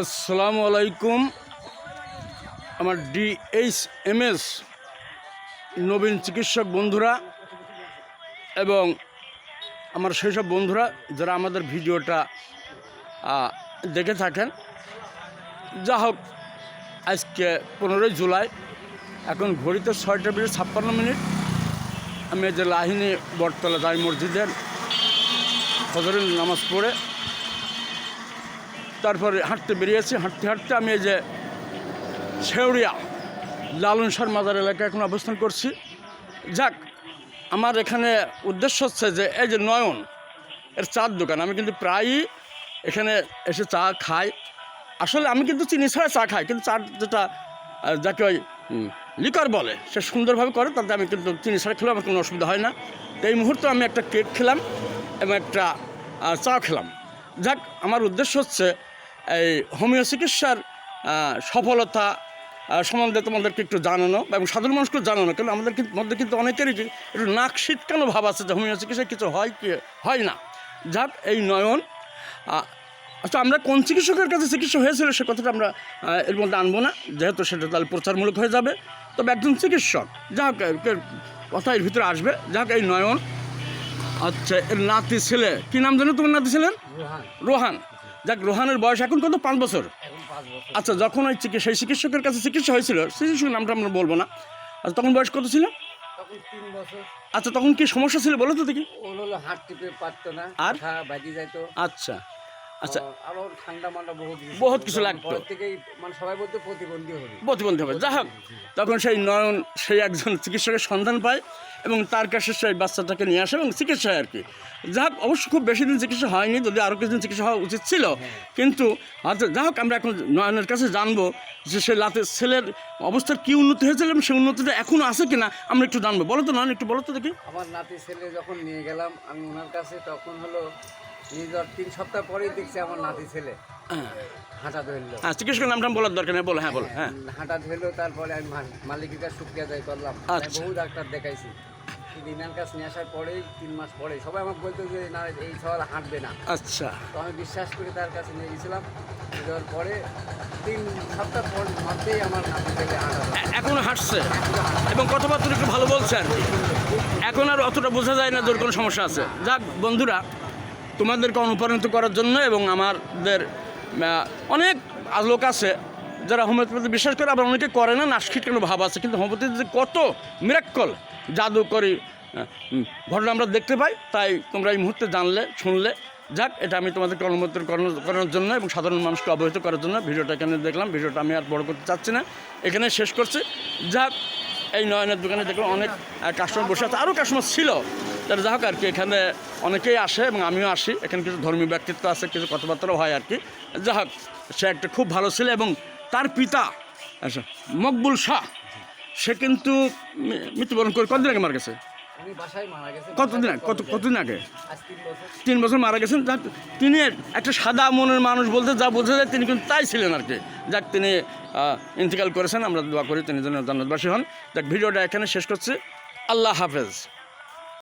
আসসালামু আলাইকুম আমার ডিএইচ এমএস নবীন চিকিৎসক বন্ধুরা এবং আমার সেই সব বন্ধুরা যারা আমাদের ভিডিওটা দেখে থাকেন। যা হোক, আজকে পনেরোই জুলাই, এখন ঘড়িতে ছয়টা বেজে ছাপ্পান্ন মিনিট। আমি যে লাহিনী বটতলা জামি মসজিদের ফজরের নামাজ পড়ে তারপরে হাঁটতে বেরিয়েছি, হাঁটতে হাঁটতে আমি এই যে শেউরিয়া লালন সার মাজার এলাকায় এখন অবস্থান করছি। যাক, আমার এখানে উদ্দেশ্য হচ্ছে যে এই যে নয়ন, এর চার দোকান, আমি কিন্তু প্রায়ই এখানে এসে চা খাই। আসলে আমি কিন্তু চিনি ছাড়া চা খাই, কিন্তু চা যেটা যাকে ওই লিকার বলে, সে সুন্দরভাবে করে, তাতে আমি কিন্তু চিনি ছাড়া খেলে আমার কোনো অসুবিধা হয় না। তো এই মুহূর্তে আমি একটা কেক খেলাম এবং একটা চা খেলাম। যাক, আমার উদ্দেশ্য হচ্ছে এই হোমিও চিকিৎসার সফলতা সম্বন্ধে তোমাদেরকে একটু জানানো এবং সাধারণ মানুষকে জানানো কারণ আমাদের কিন্তু মধ্যে কিন্তু অনেকেরই একটু নাক শীতকানো ভাব আছে যে হোমিও চিকিৎসায় কিছু হয় কি হয় না। যাক এই নয়ন আচ্ছা আমরা কোন চিকিৎসকের কাছে চিকিৎসা হয়েছিল সে কথাটা আমরা এর মধ্যে আনব না যেহেতু সেটা তাহলে প্রচারমূলক হয়ে যাবে। তবে একজন চিকিৎসক যা হোক কথা এর ভিতরে আসবে। যা হোক এই নয়ন আচ্ছা এর নাতি ছেলে কি নাম জানো তোমার নাতি ছেলের? রোহান। রোহান। যাক রোহানের বয়স এখন কত? পাঁচ বছর। আচ্ছা যখন ওই চিকিৎসা সেই চিকিৎসকের কাছে চিকিৎসা হয়েছিল সেই চিকিৎসকের নামটা আমরা বলব না। আচ্ছা তখন বয়স কত ছিল? আচ্ছা তখন কি সমস্যা ছিল বলো তো দেখি। হাত টিপে পারতো না আর? বাজি যাইতো। আচ্ছা। আচ্ছা। আরও ঠান্ডা মান্ডা বহুত বহুত কিছু লাগতো। থেকেই মানে সবাই বলতো প্রতিবন্ধী হবে। প্রতিবন্ধী হবে। যা হোক তখন সেই নয়ন সেই একজন চিকিৎসকের সন্ধান পায় এবং তার কাছে সেই বাচ্চাটাকে নিয়ে আসে এবং চিকিৎসা আর কি। যা হোক অবশ্য খুব বেশি দিন চিকিৎসা হয়নি যদি আরও কিছুদিন চিকিৎসা হওয়া উচিত ছিল। কিন্তু আচ্ছা যা হোক আমরা এখন নয়নের কাছে জানব যে সে লাতে ছেলের অবস্থার কী উন্নতি হয়েছিল এবং সেই উন্নতিটা এখনও আছে কিনা আমরা একটু জানব। বলো তো নয়ন একটু বলো তো দেখি। আমার নাতি ছেলে যখন নিয়ে গেলাম আমি ওনার কাছে তখন হলো তিন সপ্তাহ পরেই দেখছি আমার নাতি ছেলে। হাঁটা ধরলো। হ্যাঁ চিকিৎসকের নামটা বলার দরকার নেই বলো হ্যাঁ বলো হ্যাঁ। হাঁটা ধরলো তারপরে আমি মালিকের কাছে শুক্রিয়া যাই করলাম। আচ্ছা। বহু ডাক্তার দেখাইছি। ইনার কাছে নিয়ে আসার পরেই তিন মাস পরে সবাই আমাকে বলতো যে না এই শহর হাঁটবে না। আচ্ছা। তো আমি বিশ্বাস করে তার কাছে নিয়ে গেছিলাম। যাওয়ার পরে তিন সপ্তাহ পর মধ্যেই আমার নাতি ছেলে হাঁটা ধরে। হাঁটছে? এবং কথাবার্তা একটু ভালো বলছে আর এখন আর অতটা বোঝা যায় না তোর কোনো সমস্যা আছে। যাক বন্ধুরা তোমাদেরকে অনুপ্রাণিত করার জন্য এবং আমাদের অনেক লোক আছে যারা হোমিওপ্যাথি বিশ্বাস করে, আবার অনেকে করে না নাস্কিট কেন ভাব আছে। কিন্তু হোমিওপ্যাথিতে যে কত মিরাক্কল জাদু করি ঘটনা আমরা দেখতে পাই, তাই তোমরা এই মুহূর্তে জানলে, শুনলে। যাক, এটা আমি তোমাদেরকে অনুমোদন করানোর করানোর জন্য এবং সাধারণ মানুষকে অবহিত করার জন্য ভিডিওটা এখানে দেখলাম। ভিডিওটা আমি আর বড় করতে চাচ্ছি না। এখানে শেষ করছি। যাক, এই নয়নের দোকানে দেখলাম অনেক কাস্টমার বসে আছে। আরও কাস্টমার ছিল। তারা যা হোক আর কি এখানে অনেকেই আসে এবং আমিও আসি। এখানে কিছু ধর্মীয় ব্যক্তিত্ব আছে কিছু কথাবার্তাও হয় আর কি। যা হোক সে একটা খুব ভালো ছিল এবং তার পিতা আচ্ছা মকবুল শাহ সে কিন্তু মৃত্যুবরণ করে কতদিন আগে মারা গেছে? কতদিন আগে? কত কতদিন আগে? তিন বছর। মারা গেছেন। তিনি একটা সাদা মনের মানুষ বলতে যা বোঝা যায় তিনি কিন্তু তাই ছিলেন আর কি। যাক তিনি ইন্তেকাল করেছেন। আমরা দোয়া করি তিনি যেন জান্নাতবাসী হন। যাক ভিডিওটা এখানে শেষ করছি। আল্লাহ হাফেজ।